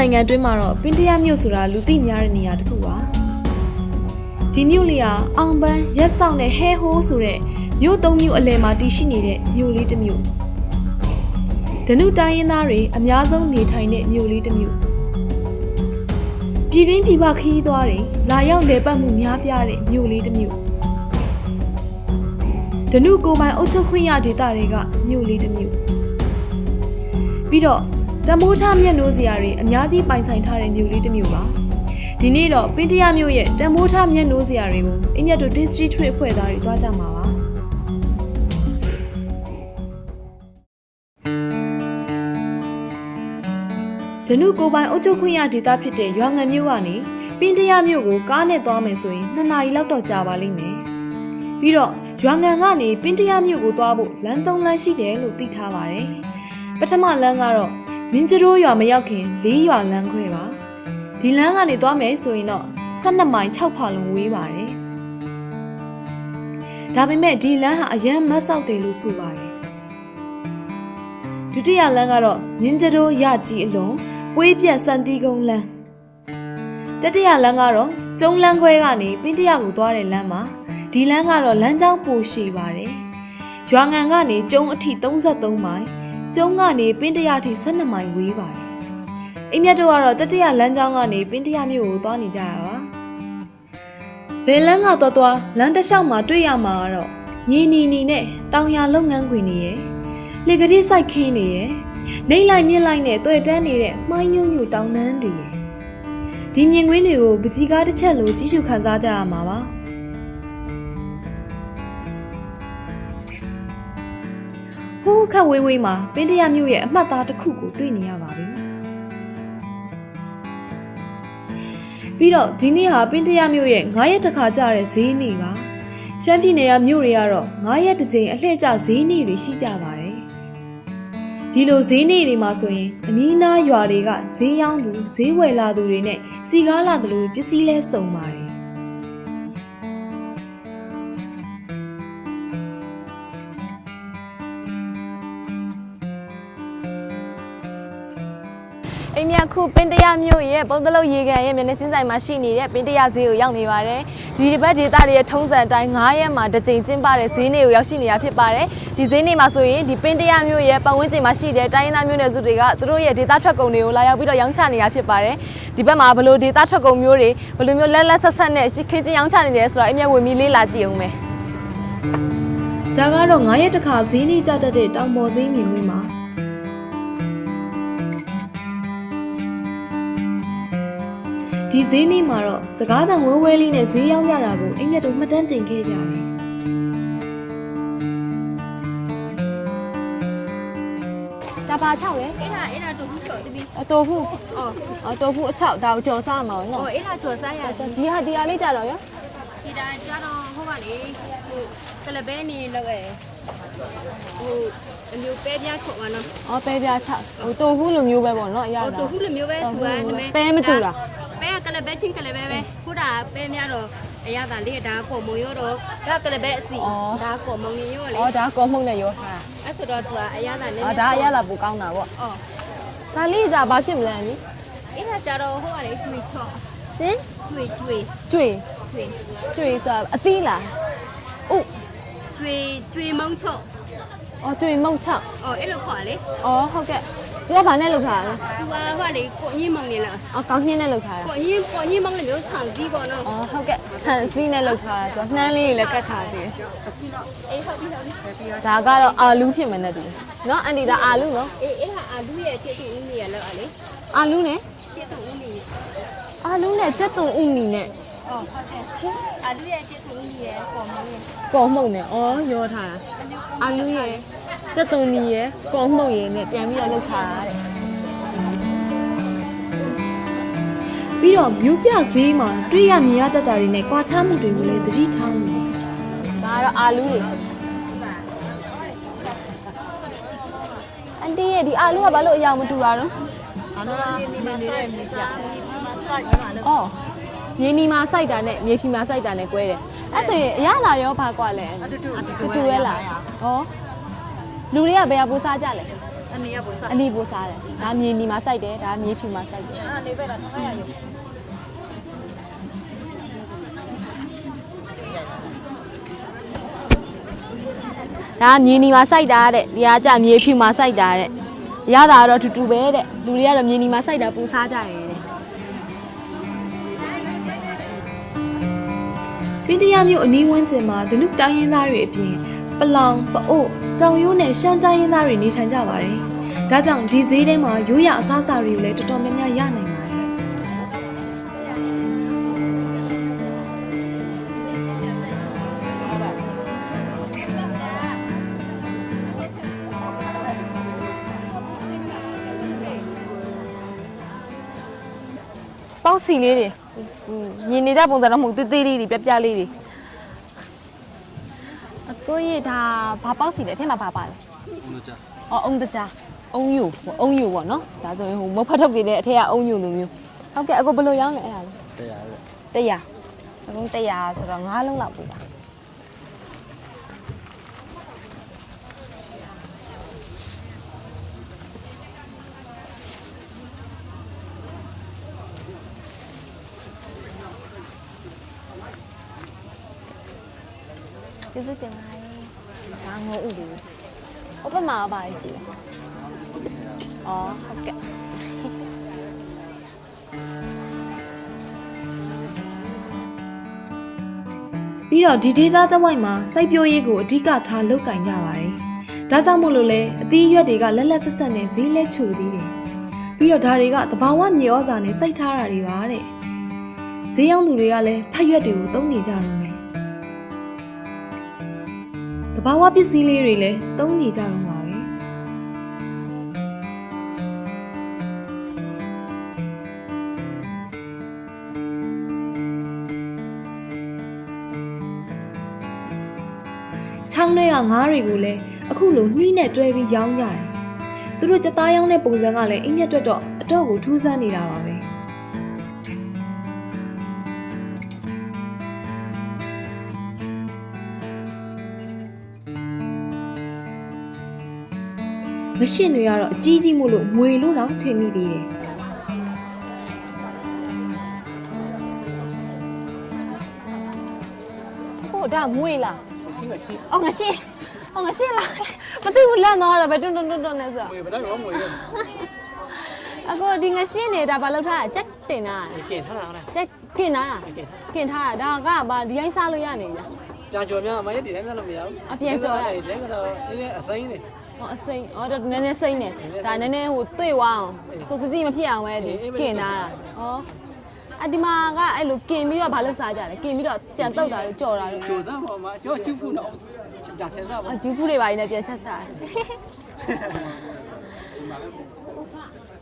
ကျမတို့နိုင်ငံတွင်းမှာတော့ပင်တရမြို့ဆိုတာလူသိများတဲ့နေရာတစ်ခုပါဒီမြို့လေးကအောင်ပန်းရက်ဆောင်နဲ့ဟဲဟိုးဆိုတဲ့မြို့သုံးမြို့အလယ်မှာတည်ရှိနေတဲ့မြို့လေးတစ်မြို့ဒနုတိုင်းရင်းသားတွေအများဆုံးနေထိုင်တဲ့မြို့လေးတစ်မြို့ပြည်တွင်းပြည်ပခရီးသွားတွေလာရောက်လည်ပတ်မှုများပြားတဲ့မြို့လေးတစ်မြို့ဒနုကိုယ်ပိုင်အုပ်ချုပ်ခွင့်ရဒေသတွေကမြို့လေးတစ်မြို့ပြီးတော့ တမိုးထားမျက်နှိုးစရာတွေအများကြီးပိုင်ဆိုင်ထားတဲ့မြို့လေးတစ်မြို့ပါဒီနေ့တော့ပင်တရမြို့ရဲ့တမိုးထားမျက်နှိုးစရာတွေကိုအမြတ်တို့ district trip အဖွဲ့သားတွေတွားကြမှာပါဒနုကိုယ်ပိုင်အုပ်ချုပ်ခွင့်ရဒေသဖြစ်တဲ့ရွာငံမြို့ကနေပင်တရမြို့ကိုကားနဲ့သွားမယ်ဆိုရင်2နာရီလောက်တော့ကြာပါလိမ့်မယ်ပြီးတော့ရွာငံကနေပင်တရမြို့ကိုသွားဖို့လမ်း၃လမ်းရှိတယ်လို့သိထားပါတယ်ပထမလမ်းကတော့ မင်းကျရိုးရွာမရောက်ခင်၄ရွာလမ်းခွဲပါဒီလမ်းကနေသွားမယ်ဆိုရင်တော့12မိုင်6ဖာလုံဝေးပါတယ်ဒါပေမဲ့ဒီလမ်းဟာအရန်မတ်ဆောက်တယ်လို့ဆိုပါတယ်ဒုတိယလမ်းကတော့မြင်းကျရိုးရကြီးအလွန်ပွေးပြက်စံတီးကုန်းလမ်းတတိယလမ်းကတော့ကျုံလမ်းခွဲကနေပင်းတရကိုသွားတဲ့လမ်းမှာဒီလမ်းကတော့လမ်းကြောင်းပိုရှည်ပါတယ်ရွာငံကနေကျုံအထိ33မိုင် ကျုံကနေပင်းတရထိ12မိုင်ဝေးပါတယ်။အိမ်မြတ်တို့ကတော့တတိယလမ်းကြောင်းကနေပင်းတရမြို့ကိုသွားနေကြတာပါ။ဘယ်လမ်းကသွားသွားလမ်းတစ်လျှောက်မှာတွေ့ရမှာကတော့ညင်နီနီနဲ့တောင်ရလုပ်ငန်းခွင်တွေရဲ့လေကတိစိုက်ခင်းတွေရဲ့နေလိုက်မြင့်လိုက်နဲ့တွေ့တန်းနေတဲ့မှိုင်းညွန့်ညွန့်တောင်တန်းတွေရဲ့ဒီမြင်ကွင်းတွေကိုပကြီးကားတစ်ချက်လိုကြည့်ရှုခန်းစားကြရမှာပါ။ ဟိုးခက်ဝေးဝေးမှာပင်တရမြို့ရဲ့အမှတ်သားတစ်ခုကိုတွေ့နေရပါပြီ။ပြီးတော့ဒီနေ့ဟာပင်တရမြို့ရဲ့9ရက်တစ်ခါကြာတဲ့ဈေးနေ့ပါ။ရှမ်းပြည်နယ်ကမြို့တွေကတော့9ရက်တစ်ကြိမ်အလှည့်ကျဈေးနေ့တွေရှိကြပါတယ်။ဒီလိုဈေးနေ့တွေမှာဆိုရင်အနီးနားရွာတွေကဈေးရောင်းသူဈေးဝယ်လာသူတွေနဲ့စီကားလာသူလိုပစ္စည်းလဲစုံပါတယ်။ အိမ်မြခုပင်တရမြို့ရဲ့ပုံတလုံးရေကန်ရဲ့မျက်နှာချင်းဆိုင်မှာရှိနေတဲ့ပင်တရဈေးကိုရောက်နေပါတယ်ဒီဒီဘက်ဒေသတွေရဲ့ထုံးစံအတိုင်း9ရက်မှာတစ်ကြိမ်ကျင်းပတဲ့ဈေးနေ့ကိုရောက်ရှိနေတာဖြစ်ပါတယ်ဒီဈေးနေ့မှာဆိုရင်ဒီပင်တရမြို့ရဲ့ပတ်ဝန်းကျင်မှာရှိတဲ့တိုင်းရင်းသားမျိုးနွယ်စုတွေကသူတို့ရဲ့ဒေသထွက်ကုန်တွေကိုလာရောက်ပြီးတော့ရောင်းချနေတာဖြစ်ပါတယ်ဒီဘက်မှာဘယ်လိုဒေသထွက်ကုန်မျိုးတွေဘယ်လိုမျိုးလက်လက်ဆက်ဆက်နဲ့ခင်းချင်းရောင်းချနေတယ်ဆိုတော့အိမ်မြဝင်ပြီးလေးလာကြည့်အောင်မယ်ဒါကတော့9ရက်တစ်ခါဈေးနေကြတတ်တဲ့တောင်ပေါ်ဈေးမြင်ကွင်းမှာ ဒီဈေးနေ့မှာတော့စကားသံဝဲဝဲလေးနဲ့ဈေးရောက်ကြတာကိုအိမ်မြတ်တို့မှတ်တမ်းတင်ခဲ့ကြတယ်ဒါပါ6လေအဲ့ဒါအဲ့ဒါတူဘူးကျော်တပီးအတော်ဖူအော်အတော်ဖူအချောက်ဒါကိုကြော်စားမှာနော်အော်အဲ့ဒါကျော်စားရဒီဟာဒီဟာလေးကြတော့ရောဒီဒါကျတော့ဟိုကလေဟိုကလဘဲနေလောက်ရဟိုအမျိုးပဲပြားချုပ်ပါနော်အော်ပဲပြားချဟိုတိုဖူးလိုမျိုးပဲပေါ့နော်အရဟိုတာတူဘူးလိုမျိုးပဲသူကပဲမတူတာပဲက လဘဲချင်းကလဘဲပဲဟိုဒါပဲများတော့အရသာလေးဒါကော်မုံရောတော့ဒါကလဘဲအစီဒါကော်မုံနေရောလေအော်ဒါကောမှုန့်နဲ့ရောထားအဲ့ဆိုတော့သူကအရသာလေးအော်ဒါအရလာပူကောင်းတာပေါ့အော်ဒါလေးじゃဘာဖြစ်မလဲနိအဲ့ဒါကျတော့ဟိုကလေကျွေချော့ရှင်ကျွေကျွေကျွေကျွေကျွေဆိုတာအသီးလားဥကျွေကျွေမုံချော့ အော်ကျွေမုတ်ချောက်အော်အဲ့လိုခေါ်လေအော်ဟုတ်ကဲ့သူကဘာနဲ့လုပ်ထားလဲသူကဟိုကလေကိုညင်းမုံနေလားအော်ကောင်းနှင်းနဲ့လုပ်ထားတာပေါ်ရင်ပေါ်ရင်မောင်းလည်းမျိုးဆန်ကြီးပေါ့နော်အော်ဟုတ်ကဲ့ဆန်စည်းနဲ့လုပ်ထားတာသူကနှမ်းလေးတွေလည်းကတ်ထားသေးတယ်အေးဟုတ်ပြီဟုတ်ပြီဒါကတော့အာလူဖြစ်မယ်နဲ့တူတယ်နော်အန်ဒီဒါအာလူနော်အေးအဲ့ဟာအာလူရဲ့တိတိဦးမီရလောက်อ่ะလေအာလူနဲ့တိတိဦးမီအာလူနဲ့စက်သွန်ဥနီနဲ့အော် ဟုတ်တယ်အာလူရဲ့တိတိဦးမီရဲ့ပေါ်မောင်းရဲ့ကော်မှုန့်နဲ့အော်ရောထားတာအာလူရဲ့စက်သွန်နီရဲ့ကော်မှုန့်ရဲ့နဲ့ပြန်ပြီးတော့လုပ်ထားတာတဲ့ပြီးတော့မြို့ပြဈေးမှာတွေ့ရမြင်ရတတ်တာတွေနဲ့ကွာခြားမှုတွေကိုလည်းသတိထားမိတယ်ဒါကတော့အာလူတွေအန်တီရဲ့ဒီအာလူကဘာလို့အယောင်မတူတာတော့အာလူနေနေနေတဲ့မြေပြမဆော့ရပါလို့အော် မြေနီမှာစိုက်တာနဲ့မြေဖြီမှာစိုက်တာနဲ့꿰တယ်အဲ့ဆိုရင်အရလာရောဘာကွာလဲအတူတူအတူပဲလားဩလူတွေကဘယ်ဟာပူစားကြလဲဟအနေရပို့စားအနီပိုစားတယ်ဒါမြေနီမှာစိုက်တယ်ဒါမြေဖြူမှာစိုက်တယ်အဲ့နေပဲတော့ထားရရုံဒါမြေနီမှာစိုက်တာတဲ့ဒီကကြမြေဖြူမှာစိုက်တာတဲ့ရတာကတော့အတူတူပဲတဲ့လူတွေကတော့မြေနီမှာစိုက်တာပူစားကြတယ် ပင်တရမြို့အနီးဝန်းကျင်မှာဒနုတိုင်းရင်းသားတွေအပြင်ပလောင်ပအို့တောင်ရိုးနဲ့ရှမ်းတိုင်းရင်းသားတွေနေထိုင်ကြပါတယ်။ဒါကြောင့်ဒီဈေးထဲမှာရိုးရအစားအစာတွေကိုလည်းတော်တော်များများရနိုင်ပါတယ်ပေါက်စီလေးတွေဟွန်း မြင်နေတဲ့ပုံစံတော့မဟုတ်သေးသေးလေးတွေပြပြလေးတွေအကိုကြီးဒါဘာပေါက်စီလဲအထက်မှာဘာပါလဲဟုတ်ကြအော်အုံတကြားအုံယူအုံယူပေါ့နော်ဒါဆိုရင်ဟိုမုတ်ဖတ်ထုတ်တွေနဲ့အထက်ကအုံယူလိုမျိုးဟုတ်ကဲ့အကိုဘယ်လိုရောင်းလဲအဲ့ဒါလေတရားပဲ100အကုန်100ဆိုတော့9လုံးလောက်ပို့ပါ ကျေးဇူးတင်ပါတယ်။ဒါငိုဥလေး။ဥပမာပါကြည့်။အော်ဟုတ်ကဲ့။ပြီးတော့ဒီဒေသသဝိုက်မှာစိုက်ပျိုးရေးကိုအဓိကထားလုပ်ကင်ကြပါတယ်။ဒါကြောင့်မို့လို့လဲအသီးအရွက်တွေကလက်လက်ဆက်ဆက်နဲ့ဈေးလက်ချိုသေးတယ်။ပြီးတော့ဒါတွေကသဘာဝမြေဩဇာနဲ့စိုက်ထားတာတွေပါတဲ့။ဈေးရောက်သူတွေကလည်းဖက်ရွက်တွေကိုသုံးနေကြတော့မယ်။ ဘာဝပစ္စည်းလေးတွေလည်းသုံးနေကြတော့မှာပဲ။ချောင်းတွေကငါးတွေကိုလည်းအခုလိုနှီးနဲ့တွဲပြီးရောင်းကြတယ်။သူတို့ကြက်သားရောင်းတဲ့ပုံစံကလည်းအိမ်မြတ်တွက်တော့အတော့ကိုထူးဆန်းနေတာပါပဲ။ မရှင်းတွေကတော့အကြီးကြီးမို့လို့ငွေလို့တော့ထင်မိသေးတယ်ဟိုဒါမွေးလားရှင်းကရှင်းအော်ငါရှင်းအော်ငါရှင်းလားမသိဘူးလက်တော့ပဲတွန်းတွန်းတွန်းတွန်းနေဆိုငွေဘယ်တော့မှငွေရအခုဒီငါရှင်းနေတာဘာလောက်ထားချက်တင်တာကင်ထားတာဟုတ်လားချက်ကင်တာကင်ထားတာဒါကဘာဒီတိုင်းစားလို့ရနေပြီလားပြန်ကြော်များမရဒီတိုင်းမှလို့မရဘူးဒီတိုင်းကတော့နည်းနည်းအသိနေ ဟောအစိမ့်ဟောဒါနည်းနည်းစိမ့်နေဒါနည်းနည်းဟိုတွေ့ဝအောင်ဆိုစစီမဖြစ်အောင်ပဲဒီကင်တာဟောအဒီမာကအဲ့လိုကင်ပြီးတော့ဘာလို့စားကြလဲကင်ပြီးတော့ပြန်တုတ်တာလို့ကြော်တာလို့ကြိုးစားပါမှာကျော်ကျူးဖူးတော့ကြာချင်စားပါအဂျူးဖူးတွေပါနေပြန်ချက်စား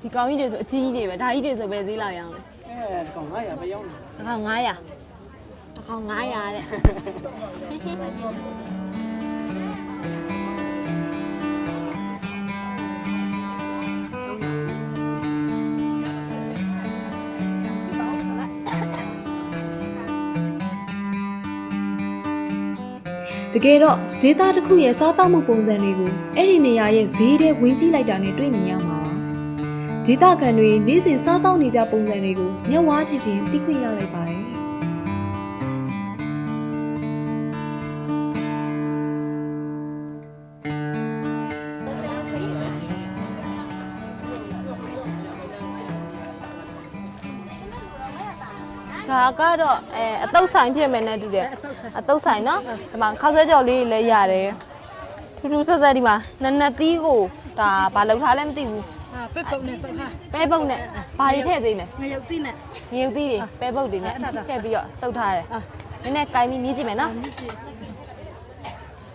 ဒီကောင်ကြီးတွေဆိုအကြီးကြီးတွေပဲဒါကြီးတွေဆိုပဲဈေးလောက်ရအောင်လဲအဲကောင်900ပဲရောက်နေတစ်ခေါက်900တစ်ခေါက်900တဲ့ ကယ်တော့ဒေတာတစ်ခုရဲ့စားသောက်မှုပုံစံတွေကိုအဲ့ဒီနေရာရဲ့ဈေးထဲဝင်ကြည့်လိုက်တာနဲ့တွေ့မြင်ရမှာပါဒေတာခံတွေနေ့စဉ်စားသောက်နေကြပုံစံတွေကိုမျက်ဝါးချင်ချင်းသိခွင့်ရလိုက်ပါတယ် ဒါကတော့အဲအတုပ်ဆိုင်ဖြစ်မယ်နဲ့တူတယ်အတုပ်ဆိုင်နော်ဒီမှာခောက်ဆွဲကြော်လေးတွေလည်းရတယ်ထူးထူးဆဲဆဲဒီမှာနက်နက်သီးကိုဒါဘာလောက်ထားလဲမသိဘူးအာပက်ပုတ်နဲ့ပုတ်ဟာပဲပုတ်နဲ့ဘာတွေထည့်သေးလဲငရုတ်သီးနဲ့ငရုတ်သီးတွေပဲပုတ်တွေနဲ့ထည့်ပြီးတော့တုပ်ထားတယ်နည်းနည်းကိုင်းပြီးမြည်ကြည့်မယ်နော်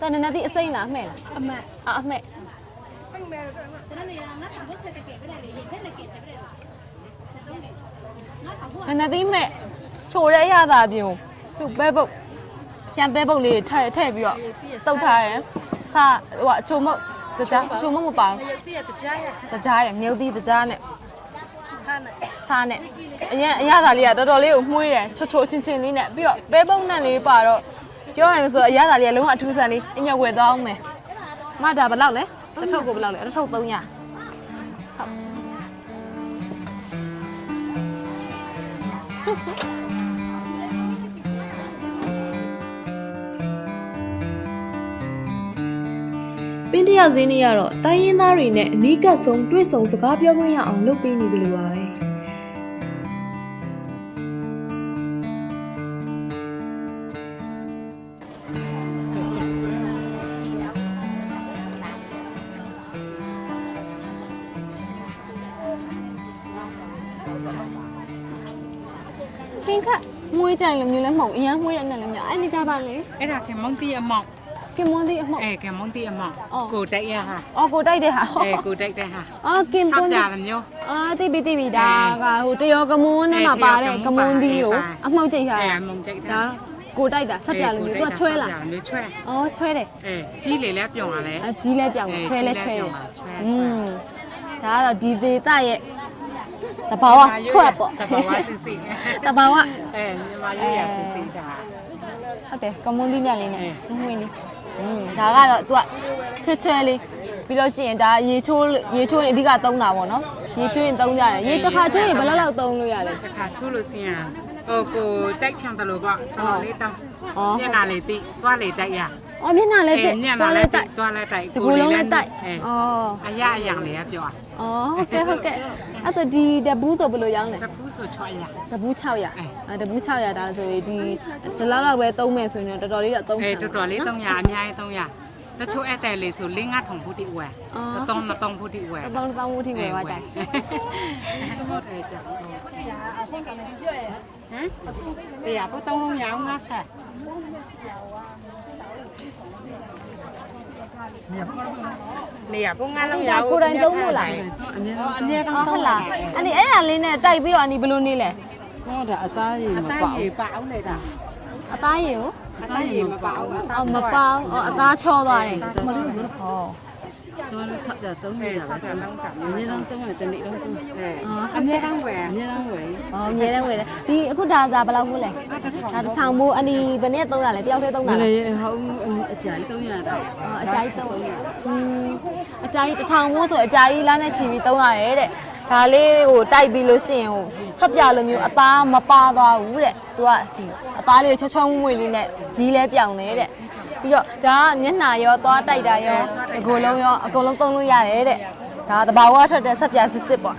ဒါနက်နက်သီးအစိမ့်လားအမှဲ့လားအမတ်အာအမှဲ့နက်နက်သီးမဲ့ ချိုတဲ့အရသာပြုံသူ့ပဲပုတ်ချမ်းပဲပုတ်လေးထည့်ထည့်ပြီးတော့စုပ်ထားတယ်စားဟိုအချိုမုတ်တကြားချိုမုတ်မပါငရုတ်သီးကတကြားရဘူးတကြားရငရုတ်သီးတကြားနဲ့စားနဲ့စားနဲ့အရင်အရသာလေးကတော်တော်လေးကိုမှုေးတယ်ချိုချိုချင်းချင်းလေးနဲ့ပြီးတော့ပဲပုတ်နဲ့လေးပါတော့ပြောရရင်ဆိုအရသာလေးကလုံးဝအထူးဆန်းလေးအညက်ဝယ်သွားအောင်မယ်မဒါဘယ်လောက်လဲတစ်ထုပ်ကိုဘယ်လောက်လဲတစ်ထုပ်300 ပင်းတရဈေးနေ့ကတော့တိုင်းရင်းသားတွေနဲ့အနီးကပ်ဆုံးတွေ့ဆုံစကားပြောခွင့်ရအောင်လုပ်ပေးနေတယ်လို့ပါပဲ။ခင်းခတ်မွေးကြိုင်လိုမျိုးလဲမဟုတ်အရင်မွေးတဲ့နဲ့လည်းမရအဲ့ဒီတာပါလေအဲ့ဒါကမုန်တီအမောင် ကင်မွန်ဒီအမဟုတ်အဲကမုန်တီအမောင်အော် ကိုတိုက်ရဟာအော်ကိုတိုက်တဲ့ဟာအဲကိုတိုက်တဲ့ဟာအော်ကင်ဆောပွက်န်ကြဒီတယ်မျိုး အာတိပိတိပိဒါကဟိုတရောကမွန်းနဲ့မှာပါတဲ့ကမွန်ဒီကိုအမှောက်ကြိတ်ထားအဲတာမုန်တိုက်ဒါကိုတိုက်တာဆက်ပြလိုမျိုးသူကချွဲလာမျိုးချွဲအော်ချွဲတယ်အဲကြီးလေလဲပြုံလာလဲ အကြီးလဲပြောင်းတယ်ချွဲလဲချွဲတယ်ချွဲ อืมဒါကတော့ဒီဒေတာရဲ့တဘာဝ scrap ပေါ့တဘာဝစစ်စစ်တဘာဝ အဲမြန်မာရွေးရစစ်စစ်တာဟုတ်တယ်ကမွန်ဒီမြလေးနဲ့အေးဝင်နေ อืมဒါကတော့ तू ကချွဲချွဲလေးပြီးလို့ရှိရင်ဒါရေချိုးရေချိုးရင်အဓိကသုံးတာပေါ့နော်ရေချိုးရင်သုံးကြတယ်ရေတစ်ခါချိုးရင်ဘယ်လောက်လောက်သုံးလို့ရလဲ တခါချိုးလို့စရင် ဟိုကိုတိုက်ချံတယ်လို့ပေါ့တော်လေးတောင်းအော်ညနာလေးတိသွားလေတိုက်ရအော်မျက်နှာလည်းအဲတက်ညသွားနာလဲလေးတိုတိုက်က်သွားလဲတိုက်ဒီကူလုံးလည်းတိုက်အဲအော်အရာအយ៉ាងလေးကပြောအော်ဟုတ်ကဲ့ဟုတ်ကဲ့အဲ့ဆိုဒီတဘူးဆိုဘယ်လိုရောင်းလဲတပူးဆိုချွတ်ရတဘူး600အဲတဘူး600ဒါဆိုရင်ဒီဒီလောက်လောက်ပဲသုံးမယ်ဆိုရင်တော့တော်တော်လေးတော့သုံးအဲခံတော်တော်လေး300အများကြီး300တချို့အဲ့တဲ့လေးဆို၄၅ထုံဖူတီဝယ်အော်တတောင်းမတောင်းဖူတီဝယ်တောင်းတောင်းမှုထိဝယ်သွားကြတယ်ဟုတ်တယ်ကြာ ဟမ်တရားဘုတောင်းလုံးရအောင်ငါဆက်နေရဘုငါလုံးရအောင်ကိုယ်တိုင်သုံးဖို့လားအနည်းတော့အနည်းတော့အော်ဟုတ်လားအဲ့ဒီအဲ့ဒါလေးနဲ့တိုက်ပြီးတော့အနီဘယ်လိုနေလဲဟောဒါအသားကြီးမပေါအောင်ပါအောင်လေဒါအသားရည်ကို အသားကြီးမပေါအောင်အော်မပေါင်းအော်အသားချောသွားတယ်ဟောကျွန်တော်တို့ဆက်တာသုံးနေနေတာပါပဲတော့လုံးကအနည်းတော့သုံးတယ်တနေ့တော့သုံးအဲအနည်းတော့ဝယ်အနည်းတော့ဝယ်ဟောငယ်တယ်ငယ်တယ်ဒီအခုဒါသာဘယ်လောက်ဘူးလဲဒါတစ်ထောင်မိုးအနီဘယ်နဲ့300လဲတယောက်တည်း300ဘလားယ်လေဟောအကြာကြီးသုံးရတာအော်အကြာကြီး300อืมအကြာကြီးတစ်ထောင်မိုးဆိုအကြာကြီးလားနဲ့ချီပြီး300ရဲတဲ့ ဒါလေးဟိုတိုက်ပြီးလို့ရှိရင်ဟိုဆက်ပြလိုမျိုးအသားမပါသွားဘူးတဲ့သူကဒီအသားလေးချောချောမွေ့မွေ့လေးနဲ့ကြီးလဲပြောင်နေတဲ့ပြီးတော့ဒါကမျက်နှာရောသွားတိုက်တာရောဒီကိုယ်လုံးရောအကုန်လုံးသုံးလို့ရတယ်တဲ့ဒါတဘာဝထွက်တဲ့ဆက်ပြစစ်စစ်ပေါ့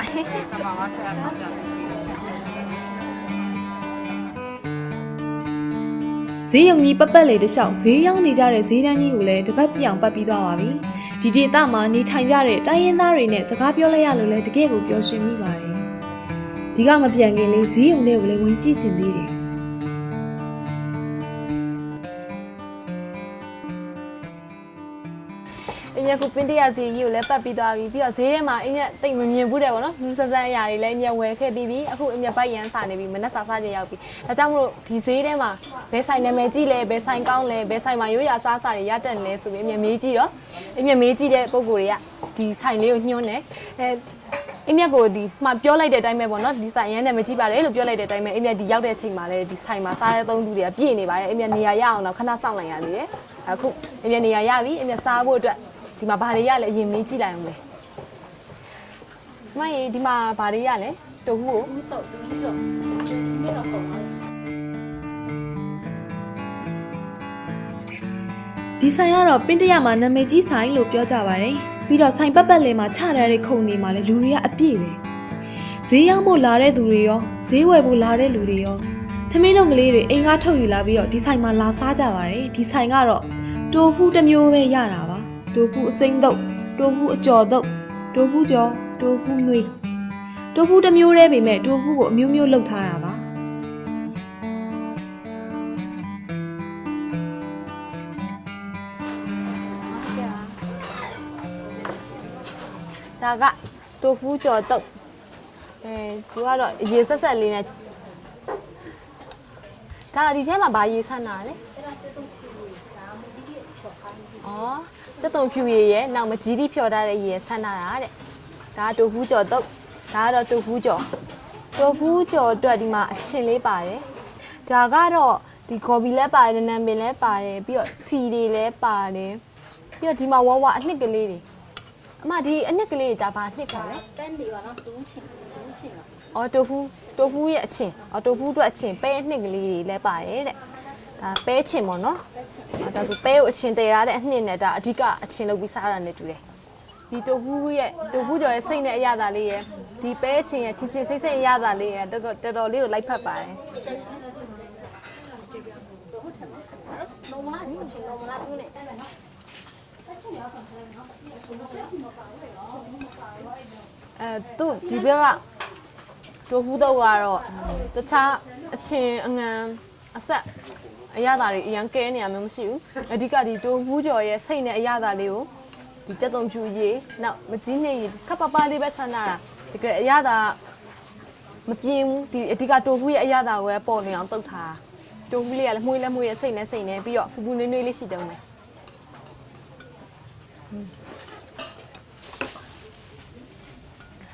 ဈေးရုံကြီးပပတ်လေတလျှောက်ဈေးရောက်နေကြတဲ့ဈေးတန်းကြီးကိုလည်းတစ်ပတ်ပြအောင်ပတ်ပြီးသွားပါပြီ။ဒီဒေသမှာနေထိုင်ကြတဲ့တိုင်းရင်းသားတွေနဲ့စကားပြောလိုက်ရလို့လည်းတကယ့်ကိုပျော်ရွှင်မိပါတယ်။ဒီကမပြန်ခင်လေးဈေးရုံတွေကိုလည်းဝင်ကြည့်ကျင်သေးတယ်။ အင်းရခုပင်းတရစီကြီးကိုလည်းပတ်ပြီးသွားပြီပြီးတော့ဈေးထဲမှာအင်းရတိတ်မမြင်ဘူးတဲ့ပေါ့နော်စစအရာတွေလည်းအမြဝယ်ခဲ့ပြီးပြီအခုအမြပိုက်ရန်စာနေပြီမနက်စာစားကြရောက်ပြီဒါကြောင့်မလို့ဒီဈေးထဲမှာဘယ်ဆိုင်နာမည်ကြည့်လဲဘယ်ဆိုင်ကောင်းလဲဘယ်ဆိုင်မှာရိုးရာစားစာတွေရတတ်လဲဆိုပြီးအမြမေးကြည့်တော့အမြမေးကြည့်တဲ့ပုံကိုယ်တွေကဒီဆိုင်လေးကိုညွှန်းတယ်အဲအမြက်ကိုဒီမှပြောလိုက်တဲ့အတိုင်းပဲပေါ့နော်ဒီဆိုင်ရန်နဲ့မကြည့်ပါနဲ့လို့ပြောလိုက်တဲ့အတိုင်းပဲအမြက်ဒီရောက်တဲ့အချိန်မှာလည်းဒီဆိုင်မှာစားတဲ့သုံးသူတွေကပြည့်နေပါတယ်အမြက်နေရာရအောင်တော့ခဏစောင့်လိုက်ရသေးတယ်အခုအမြက်နေရာရပြီအမြက်စားဖို့အတွက် ဒီမှာဘာတွေရလဲအရင်မေးကြည့်လိုက်အောင်လေမအေးဒီမှာဘာတွေရလဲတူဟုကိုဒီဆိုင်ကတော့ပင်းတရမှာနာမည်ကြီးဆိုင်လို့ပြောကြပါတယ်။ပြီးတော့ဆိုင်ပတ်ပတ်လည်မှာချထားတဲ့ခုံတွေမှာလည်းလူတွေကအပြည့်ပဲ။ဈေးရောက်ဖို့လာတဲ့သူတွေရောဈေးဝယ်ဖို့လာတဲ့လူတွေရောထမင်းတို့ကလေးတွေအိမ်ကားထုတ်ယူလာပြီးတော့ဒီဆိုင်မှာလာစားကြပါတယ်။ဒီဆိုင်ကတော့တိုဖူးတစ်မျိုးပဲရတာ ပါ။တိုဖူးအစိမ့်တော့တိုဖူးအကျော်တော့တိုဖူးကျော်တိုဖူးနှွေးတိုဖူးတစ်မျိုးတည်းပေမဲ့တိုဖူးကိုအမျိုးမျိုးလုပ်ထားတာပါ။ဒါကတူဖူးကြော်တုတ်အဲသူကတော့ရေဆက်ဆက်လေးနဲ့ဒါဒီထဲမှာဘာရေဆန်းတာလဲ အော်စက်တုံဖြူရေရဲ့နောက်မကြီးတိဖြော်ထားတဲ့ရေဆန်းတာတဲ့ဒါကတူဖူးကြော်တုတ်ဒါကတော့တူဖူးကြော်တူဖူးကြော်အတွက်ဒီမှာအချင်းလေးပါတယ်ဒါကတော့ဒီကော်ပီလည်းပါတယ်နံပင်လည်းပါတယ်ပြီးတော့စီတွေလည်းပါတယ်ပြီးတော့ဒီမှာဝဝအနှစ်ကလေးတွေအမဒီအနှစ်ကလေးကြာဘာနှစ်ပါလဲပဲနေပါနော်တူးချင်တူးချင်အော်တိုဖူးတိုဖူးရဲ့အချင်းအော်တိုဖူးအတွက်အချင်းပဲအနှစ်ကလေးတွေလည်းပါတယ်တဲ့ ဒါပဲချင်ပေါ့နော်ပဲချင်ဒါဆိုပဲကိုအချင်းတည်ရတဲ့အနှစ်နဲ့ဒါအဓိကအချင်းလုပ်ပြီးစားတာနဲ့တူတယ်ဒီတိုဖူးရဲ့တိုဖူးကျော်ရဲ့စိတ်နဲ့အရသာလေးရဲ့ဒီပဲအချင်းရဲ့ချင်းချင်းစိတ်စိတ်အရသာလေးရဲ့တော်တော်တော်တော်လေးကိုလိုက်ဖက်ပါတယ်အဲသူဒီဘက်ကတိုဖူးတော့ကတော့တခြားအချင်းအငံအဆက် အရသာတွေအရန်ကဲနေရမျိုးမရှိဘူးအဓိကဒီတိုဖူးကျော်ရဲ့စိတ်နဲ့အရသာလေးကိုဒီကြက်သွန်ဖြူရေးနောက်မကြီးနေရေးခပ်ပပလေးပဲဆန်းလာတာတကယ်အရသာမပြင်းဘူးဒီအဓိကတိုဖူးရဲ့အရသာကိုပဲပေါ်နေအောင်တုတ်ထားတိုဖူးလေးကလည်းမှုေးလဲမှုေးရဲ့စိတ်နဲ့စိတ်နဲ့ပြီးတော့ဖူဖူနွေးနွေးလေးရှိတုံးတယ်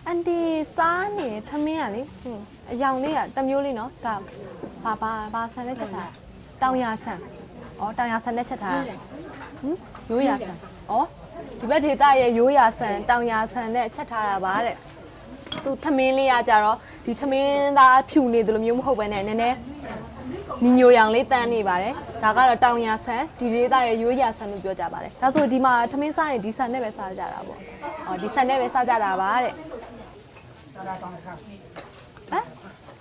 အန်တီစားနေထမင်းရလေဟင်းအယောင်လေးကတစ်မျိုးလေးနော်ဒါဘာဘာဘာဆန်နဲ့ချက်ထားတာ တောင်ရဆန်ဩတောင်ရဆန်နဲ့ချက်ထားတာဟမ်ရိုးရဆန်ဩဒီဘက်ဒေတာရဲ့ရိုးရဆန်တောင်ရဆန်နဲ့ချက်ထားတာပါတဲ့သူထမင်းလေးကကြတော့ဒီထမင်းသားဖြူနေတယ်လို့မျိုးမဟုတ်ဘဲနဲ့နည်းနည်းညီညိုရောင်လေးတန်းနေပါတယ်ဒါကတော့တောင်ရဆန်ဒီဒေတာရဲ့ရိုးရဆန်လို့ပြောကြပါတယ်ဒါဆိုဒီမှာထမင်းစားရင်ဒီဆန်နဲ့ပဲစားကြတာပေါ့ဩဒီဆန်နဲ့ပဲစားကြတာပါတဲ့ဟမ်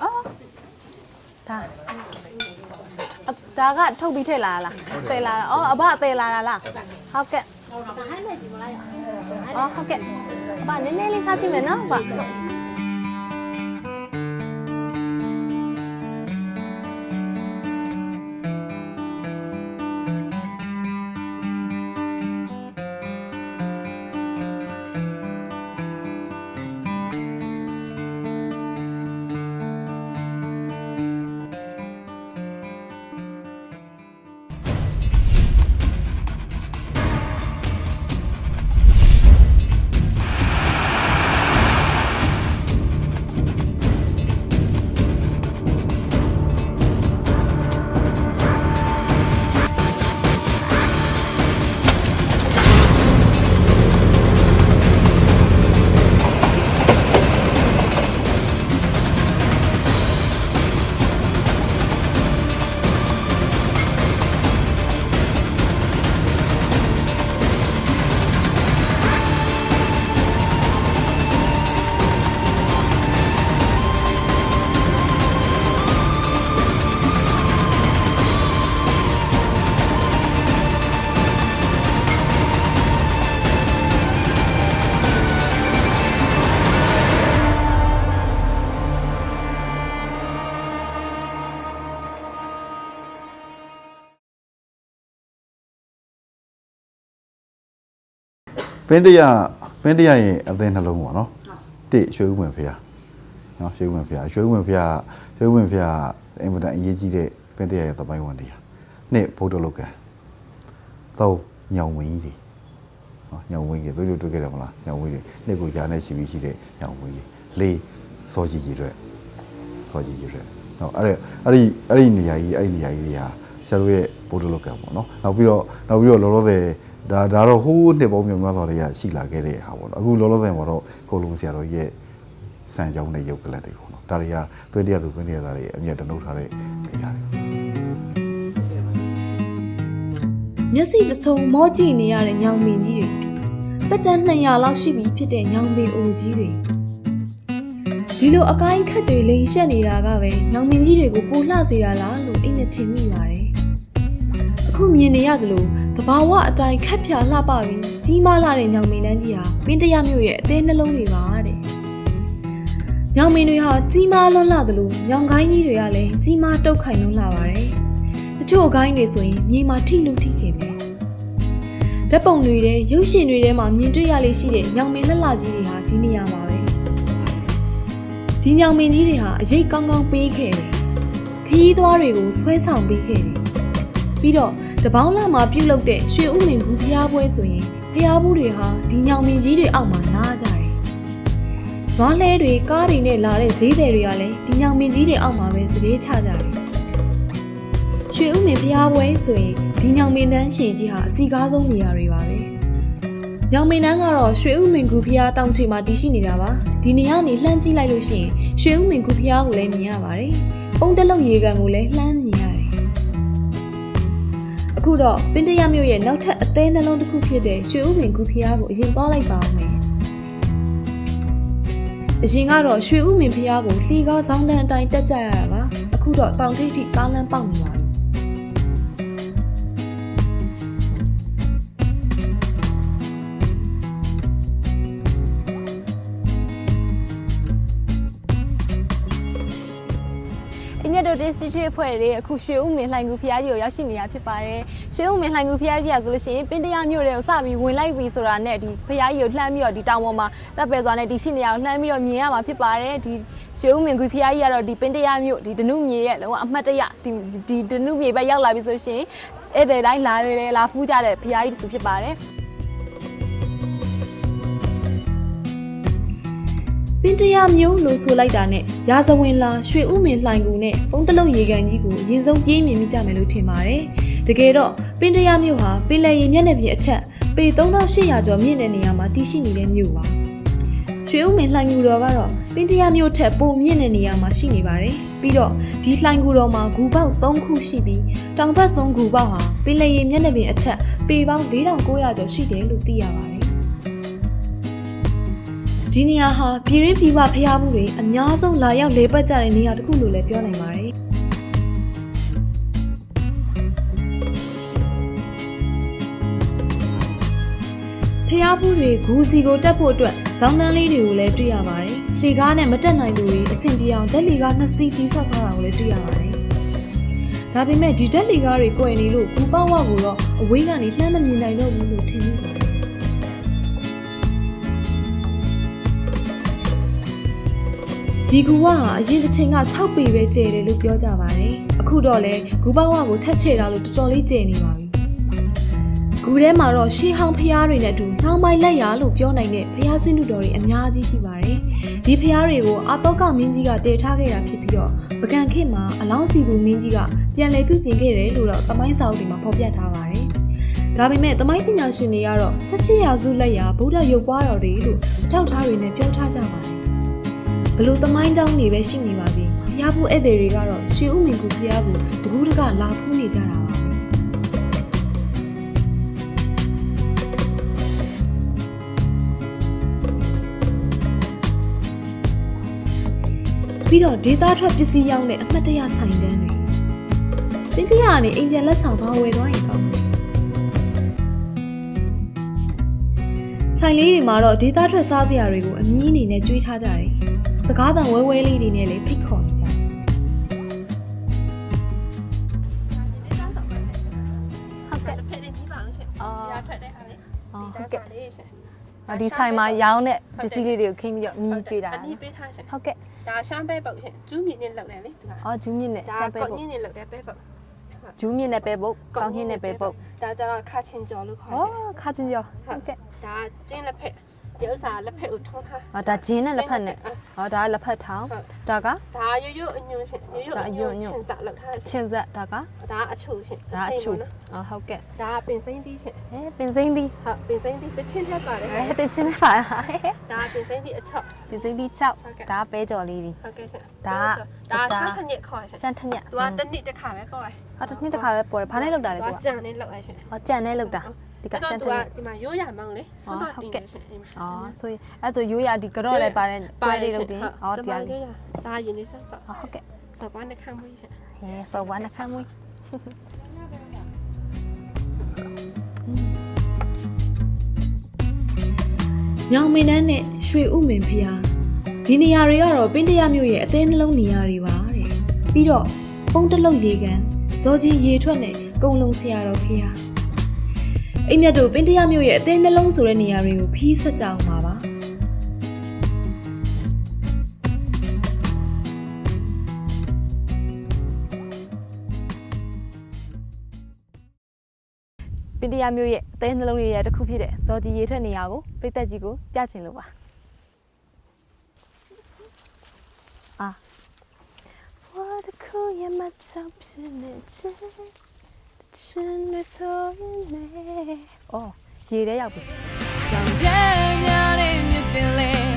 အော်ဒါအ ဒါကထုတ်ပြီးထည့်လာလားတည်လာတာအော်အဘတည်လာတာလားဟုတ်ကဲ့အော်ဟုတ်ကဲ့အဘနည်းနည်းလေးစားကြည့်မယ်နော်အဘ။ ပင်းတရပင်းတရရဲ့အသင်းနှလုံးပေါ့နော်။တစ်ရွှေဦးဝင်ဖေ။နော်ရွှေဦးဝင်ဖေ။ရွှေဦးဝင်ဖေကရွှေဦးဝင်ဖေကအင်မတန်အရေးကြီးတဲ့ပင်းတရရဲ့တပိုင်းဝင်တရား။နှစ်ဘုဒ္ဓလောက။သုံးညောင်ဝင်းကြီးတွေ။နော်ညောင်ဝင်းကြီးတွေတို့တွေ့ခဲ့တယ်မလား။ညောင်ဝင်းကြီးနှစ်ကိုကြားနဲ့ရှိပြီးရှိတဲ့ညောင်ဝင်းကြီး။လေးစောကြီးကြီးတွေစောကြီးကြီးတွေ။နော်အဲ့အဲ့ဒီအဲ့ဒီနေရာကြီးအဲ့ဒီနေရာကြီးတွေကဆရာတို့ရဲ့ဘုဒ္ဓလောကပေါ့နော်။နောက်ပြီးတော့နောက်ပြီးတော့လောလောဆယ် ဒါဒါတော့ဟိုးနှစ်ပေါင်းများများစွာတွေကရှိလာခဲ့တဲ့ဟာပေါ့နော်အခုလောလောဆယ်မှာတော့ကိုလုံးဆရာတော်ရဲ့စံကြောင်းနဲ့ရုပ်ကလပ်တွေပေါ့နော်ဒါတွေကပင်းတရားသူပင်းတရားသားတွေအမြတ်တနှုတ်ထားတဲ့နေရာတွေမျက်စိတစ်စုံမောကြည့်နေရတဲ့ညောင်ပင်ကြီးတွေတက်တန်း200လောက်ရှိပြီဖြစ်တဲ့ညောင်ပင်အိုကြီးတွေဒီလိုအကိုင်းခတ်တွေလိန်ရှက်နေတာကပဲညောင်ပင်ကြီးတွေကိုပိုလှစေတာလားလို့အိမ်နဲ့ထင်မိပါတယ်အခုမြင်နေရသလို သဘာဝအတိုင်းခတ်ဖြာလှပပြီးကြီးမားလာတဲ့ညောင်ပင်တန်းကြီးဟာပင်တရမြို့ရဲ့အသေးနှလုံးတွေပါတဲ့ညောင်ပင်တွေဟာကြီးမားလွန်းလာသလိုညောင်ကိုင်းကြီးတွေကလည်းကြီးမားတုတ်ခိုင်လွန်းလာပါတယ်တချို့အကိုင်းတွေဆိုရင်မြေမှာထိလို့ထိခင်ပဲဓာတ်ပုံတွေထဲရုပ်ရှင်တွေထဲမှာမြင်တွေ့ရလေရှိတဲ့ညောင်မင်းလှလှကြီးတွေဟာဒီနေရာမှာပဲဒီညောင်မင်းကြီးတွေဟာအရေးကောင်းကောင်းပေးခဲ့တယ်ခရီးသွားတွေကိုဆွဲဆောင်ပေးခဲ့တယ် ပြီးတော့တပေါင်းလာမှာပြုတ်လုတဲ့ရွှေဥမင်ကူဖျားပွဲဆိုရင်ဖျားဘူးတွေဟာဒီညောင်မင်းကြီးတွေအောက်မှာနားကြတယ်နွားလဲတွေကားတွေနဲ့လာတဲ့ဈေးသည်တွေကလည်းဒီညောင်မင်းကြီးတွေအောက်မှာပဲစတေးချကြတယ်ရွှေဥမင်ဖျားပွဲဆိုရင်ဒီညောင်မင်းတန်းရှင်ကြီးဟာအစီကားဆုံးနေရာတွေပါပဲညောင်မင်းနန်းကတော့ရွှေဥမင်ကူဖျားတောင်ချေမှာတည်ရှိနေတာပါဒီနေရာကနေလှမ်းကြည့်လိုက်လို့ရှိရင်ရွှေဥမင်ကူဖျားကိုလည်းမြင်ရပါတယ်ပုံတလုံးရေကန်ကိုလည်းလှမ်းမြင်ရတယ် အခုတော့ပင်တရမြို့ရဲ့နောက်ထပ်အသေးနှလုံးတစ်ခုဖြစ်တဲ့ရွှေဥမင်ကူဖျားကိုအရင်သွားလိုက်ပါဦးမယ်အရင်ကတော့ရွှေဥမင်ဖျားကိုလှီကားဆောင်းတန်းအတိုင်းတက်ကြရတာပါအခုတော့တောင်ထိပ်ထိကားလမ်းပေါက်နေပါ ပြီအညက်တို့ district အဖွဲ့တွေအခုရွှေဦးမင်းလှိုင်ကူဖျားကြီးကိုရောက်ရှိနေတာဖြစ်ပါတယ်။ရွှေဦးမင်းလှိုင်ကူဖျားကြီးကဆိုလို့ရှိရင်ပင်တရမြို့တွေကိုစပြီးဝင်လိုက်ပြီဆိုတာနဲ့ဒီဖျားကြီးကိုလှမ်းပြီးတော့ဒီတောင်ပေါ်မှာတပ်ပယ်စွာနဲ့ဒီရှိနေအောင်လှမ်းပြီးတော့မြင်ရမှာဖြစ်ပါတယ်။ဒီရွှေဦးမင်းကူဖျားကြီးကတော့ဒီပင်တရမြို့ဒီဒနုမြေရဲ့လုံးဝအမှတ်တရဒီဒီဒနုမြေဘက်ရောက်လာပြီဆိုလို့ရှိရင်ဧည့်သည်တိုင်းလာရဲလာဖူးကြတဲ့ဖျားကြီးတစ်စုဖြစ်ပါတယ်။ ပင်တရမျိုးလို့ဆိုလိုက်တာနဲ့ရာဇဝင်လာရွှေဥမင်လှိုင်ကူနဲ့ပုံတလုတ်ရေကန်ကြီးကိုအရင်ဆုံးပြေးမြင်မိကြမယ်လို့ထင်ပါတယ်။တကယ်တော့ပင်တရမျိုးဟာပင်လယ်ရေမျက်နှာပြင်အထက်ပေ3800ကျော်မြင့်တဲ့နေရာမှာတည်ရှိနေတဲ့မြို့ပါ။ရွှေဥမင်လှိုင်ကူတော်ကတော့ပင်တရမျိုးထက်ပိုမြင့်တဲ့နေရာမှာရှိနေပါတယ်။ပြီးတော့ဒီလှိုင်ကူတော်မှာဂူပေါက်3ခုရှိပြီးတောင်ဘက်ဆုံးဂူပေါက်ဟာပင်လယ်ရေမျက်နှာပြင်အထက်ပေပေါင်း4900ကျော်ရှိတယ်လို့သိရပါတယ်။ ဒီနေရာဟာပြည်ရင်းပြည်ပဖျားမှုတွေအများဆုံးလာရောက်လေပတ်ကြတဲ့နေရာတစ်ခုလို့လည်းပြောနိုင်ပါတယ်ဖျားမှုတွေဂူစီကိုတက်ဖို့အတွက်ဇောင်းတန်းလေးတွေကိုလည်းတွေ့ရပါတယ်။လှေကားနဲ့မတက်နိုင်သူတွေအဆင်ပြေအောင်ဓာတ်လှေကားနှစ်စီးတိဆောက်ထားတာကိုလည်းတွေ့ရပါတယ်။ဒါပေမဲ့ဒီဓာတ်လှေကားတွေကွယ်နေလို့ဘူပေါဝကိုတော့အဝေးကနေလှမ်းမမြင်နိုင်တော့ဘူးလို့ထင်မိပါတယ်။ ဒီကူဝါဟာအရင်တစ်ချိန်က6ပေပဲကျယ်တယ်လို့ပြောကြပါတယ်။အခုတော့လဲဂူပဝါကိုထက်ချဲ့တာလို့တော်တော်လေးကျယ်နေပါပြီ။ဂူထဲမှာတော့ရှေးဟောင်းဖျားတွေနဲ့အတူနှောင်းပိုင်းလက်ရာလို့ပြောနိုင်တဲ့ဖျားစင်းတူတော်တွေအများကြီးရှိပါတယ်။ဒီဖျားတွေကိုအာတောကမင်းကြီးကတည်ထားခဲ့တာဖြစ်ပြီးတော့ပကံခေတ်မှာအလောင်းစီသူမင်းကြီးကပြန်လည်ပြုပြင်ခဲ့တယ်လို့တော့သမိုင်းစာအုပ်တွေမှာဖော်ပြထားပါတယ်။ဒါပေမဲ့သမိုင်းပညာရှင်တွေကတော့18ရာစုလက်ရာဗုဒ္ဓရုပ်ပွားတော်တွေလို့အထောက်အထားတွေနဲ့ပြောထားကြပါတယ်။ဘ လို့သမိုင်းကြောင်းတွေပဲရှိနေပါသေး။ဖျားဖို့ဧည့်သည်တွေကတော့ရွှေဥမင်ကူဖျားကိုတကူးတကလာဖူးနေကြတာပါ။ပြီးတော့ဒေတာထွက်ပစ္စည်းရောင်းတဲ့အမှတ်တရဆိုင်တန်းတွေပင်တရကနေအိမ်ပြန်လက်ဆောင်ဘာဝယ်သွားရင်ကောင်းလဲဆိုင်လေးတွေမှာတော့ဒေတာထွက်စားစရာတွေကိုအမီးအနေနဲ့ကျွေးထားကြတယ် စကားတန်ဝဲဝဲလေးတွေနဲ့လည်းဖိတ်ခေါ်နေကြတယ်ဟုတ်ကဲ့ဖက်နေကြည့်ပါအောင်ရှင်အော်ရထွက်တဲ့ဟာလေးအော်ဒီဟုတ်ကဲ့လေးရှင်အော်ဒီဆိုင်မှာရောင်းတဲ့ပစ္စည်းလေးတွေကိုခင်းပြီးတော့မြည်ကြွေးတာအနီးပေးထားရှင်ဟုတ်ကဲ့ဒါရှမ်းပဲပုတ်ရှင်ကျူးမြင့်နဲ့လောက်တယ်လေဒီကအော်ဂျူးမြင့်နဲ့ဒါရှမ်းပဲကော့ပုတ်ညင်းနဲ့လောက်တယ်ပဲပုတ်ဂျူးမြင့်နဲ့ပဲပုတ်ကောင်းညင်းနဲ့ပဲပုတ်ဒါကြတော့ခါချင်းကျော်လို့ခေါ်အော်တယ်ခါချင်းရောဟုတ်ကဲ့ဒါကျင်းလက်ဖက် ဒီဥစ္စာလက်ဖက်ကိုထုံးထားအော်ဒါဂျင်းနဲ့လက်ဖက်နဲ့အော်ဒါကလက်ဖက်ထောင်ဟုတ်ဒါကဒါရွရွအညွန့်ရှင်ရွရွအညွန့်ချင်းစလောက်ထားရှင်ချင်းဆက်ဒါကဒါအချိုရှင်ဒါအချူနော်အော်ဟုတ်ကဲ့ဒါပင်စိမ့်သီးရှင်အဲပင်စိမ့်သီးဟုတ်ပင်စိမ့်သီးတချင်းထက်ပါတယ်အဲတင်ချင်းနဲ့ပါလားဒါပင်စိမ့်သီးအချော့ပင်စိမ့်သီး6ဟုတ်ကဲ့ဒါပဲကြော်လေးတွေဟုတ်ကဲ့ရှင်ဒါဒါဒါရှမ်းခညက်ခေါ်ရှင်ရှမ်းထညက်သူကတစ်နှစ်တစ်ခါပဲပေါ့အော်တစ်နှစ်တစ်ခါပဲပေါ်တယ်ဘာနဲ့လောက်တာလဲသူသူကကကြံနေလောက်ရရှင်အော်ကြံနဲ့လောက်တာ ဒီကအဲ့ရှတော့မ်းထညက်သူကဒီမှာရိုးရမောင်းလေဆောင်းတော့တင်ရရှင်ဒီမှာအော်ဆိုရင်အဲ့ဆိုရိုးရဒီကတော့လည်းပါတဲ့ပွဲလေးလုပ်တယ်အော်ဒီတရားရိုးလေးရဒါရင်လေးဆောက်ပါအော်ဟုတ်ကဲ့ဆောက်ပါနဲ့ခံမွေးရှင်ဟဲစောဝါနှချမ်းမွေးညောင်မင်းနန်းနဲ့ရွှေဥမင်ဖျားဒီနေရာတွေကတော့ပင်တရမြို့ရဲ့အသေးနှလုံးနေရာတွေပါတဲ့ပြီးတော့ပုံတလုတ်ရေကန်ဇော်ကြီးရေထွက်နဲ့ကုံလုံးဆရာတော်ဖျား အိမ်မြတ်တို့ပင်တရမြို့ရဲ့အသေးနှလုံးဆိုတဲ့နေရာတွေကိုခီးဆက်ကြအောင်ပါပါ ပင်တရမျိုးရဲ့အသေးနှလုံးလေးရဲ့တစ်ခုဖြစ်တဲ့ဇော်ကြီးရေထွက်နေရာကိုပိတ်သက်ကြီးကိုပြချင်လို့ပါအာ我的苦也满草偏 ချင်မဆိုရင်လေအော်ရေထဲရောက်ပြီတောင်ကြမ်းများလေးမြစ်ပင်လေး